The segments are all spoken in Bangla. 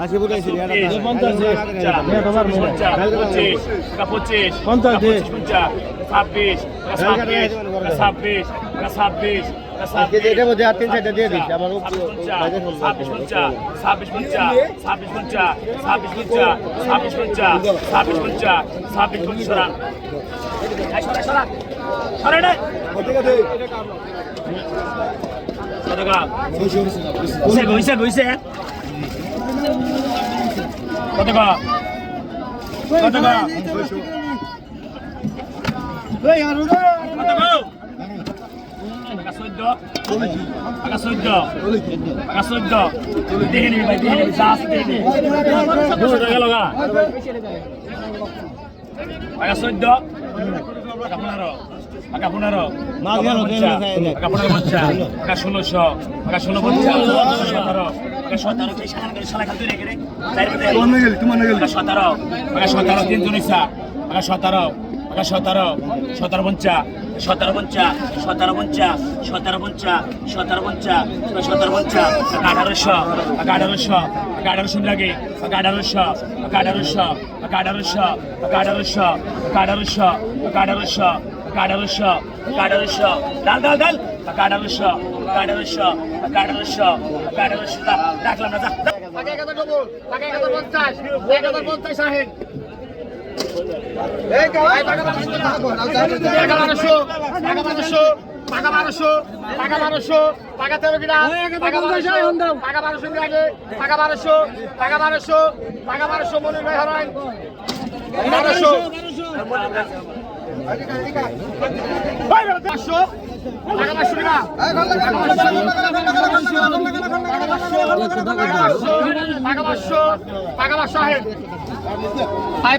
আজকে বুঝাইছি পঁচিশ পঞ্চাশ ছাব্বিশ ছাব্বিশ ছাব্বিশ এটার মধ্যে আর তিন চারটা দিয়ে দিচ্ছি ছাব্বিশ পঞ্চা ছাব্বিশ পঞ্চা ছাব্বিশ পঞ্চা ছাব্বিশ পঞ্চা ছাব্বিশ পঞ্চা ছাব্বিশ পঞ্চা ছাব্বিশ পঞ্চা ছাব্বিশ পঞ্চা কত টাকা কত টাকা এই আর ওটা কত টাকা টাকা 14 লাগা টাকা চোদ্দ টাকা পনেরো টাকা পনেরো মাছ গেল, পঞ্চাশ, দেখে নিবি। টাকা পনেরো পঞ্চাশ। টাকা ষোলোশো। টাকা ষোলো পঞ্চাশ। সতেরো। টাকা সতেরো। সতেরো। টাকা সতেরো। তিনজন টাকা সতেরো। টাকা সতেরো। সতেরো পঞ্চা সতেরো পঞ্চা সতেরো পঞ্চা সতেরো পঞ্চা সতেরো পঞ্চা সতেরো পঞ্চা আঠারোশো আঠারোশো আঠারোশো লাগে আঠারোশো আঠারোশো আঠারোশো আঠারোশো আঠারোশো আঠারোশো আঠারোশো আঠারোশো ডাল ডাল ডাল আঠারোশো আঠারোশো আঠারোশো আঠারোশো রাখলাম না, যা। যা। এগারোশো টাকা বারোশো টাকা বারোশো টাকা বারোশো টাকা তেরো কিনা টাকা বারোশো টাকা বারোশো আগে টাকা বারোশো টাকা বারোশো টাকা বারোশো মনে নয় হারায় বারোশো পাঁচশো টাকা পাঁচশো টাকা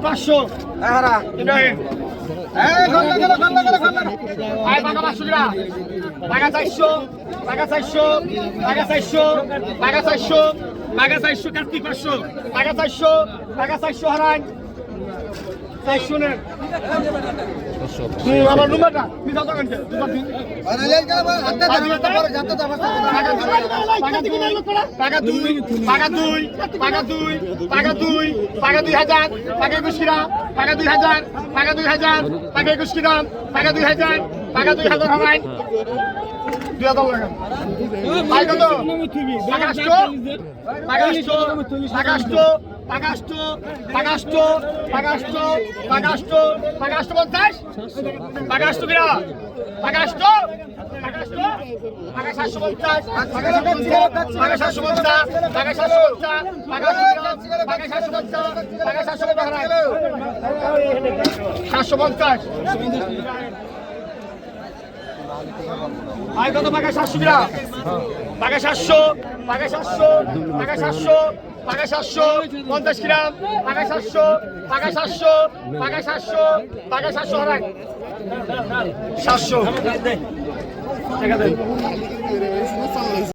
পাঁচশো টাকা চারশো টাকা চারশো টাকা চারশো টাকা চারশো টাকা চারশো কার্তিক পাঁচশো। টাকা চারশো টাকা চারশো হারান চারশো নেন। টাকা দুই হাজার টাকা দুই হাজার টাকা একুশ টাকা টাকা দুই হাজার। টাকা দুই হাজার টাকা দুই হাজার লাগান টাকা আসতো টাকা আসতো টাকা আসতো টাকা আসতো টাকা আসতো টাকা আসতো টাকা আসতো টাকা আসতো পঞ্চাশ? টাকা আসতো কিনা টাকা সাতশো পঞ্চাশ? টাকা সাতশো পঞ্চাশ? টাকা সাতশো পঞ্চাশ? টাকা সাতশো পঞ্চাশ? টাকা সাতশো পঞ্চাশ? পঞ্চাশ? আর কত পাকা সাতশো গ্রাম পাকা সাতশো পাকা সাতশো পাকা সাতশো পাকা সাতশো, পঞ্চাশ গ্রাম পাকা সাতশো পাকা সাতশো পাকা সাতশো পাকা সাতশো হারাই সাতশো।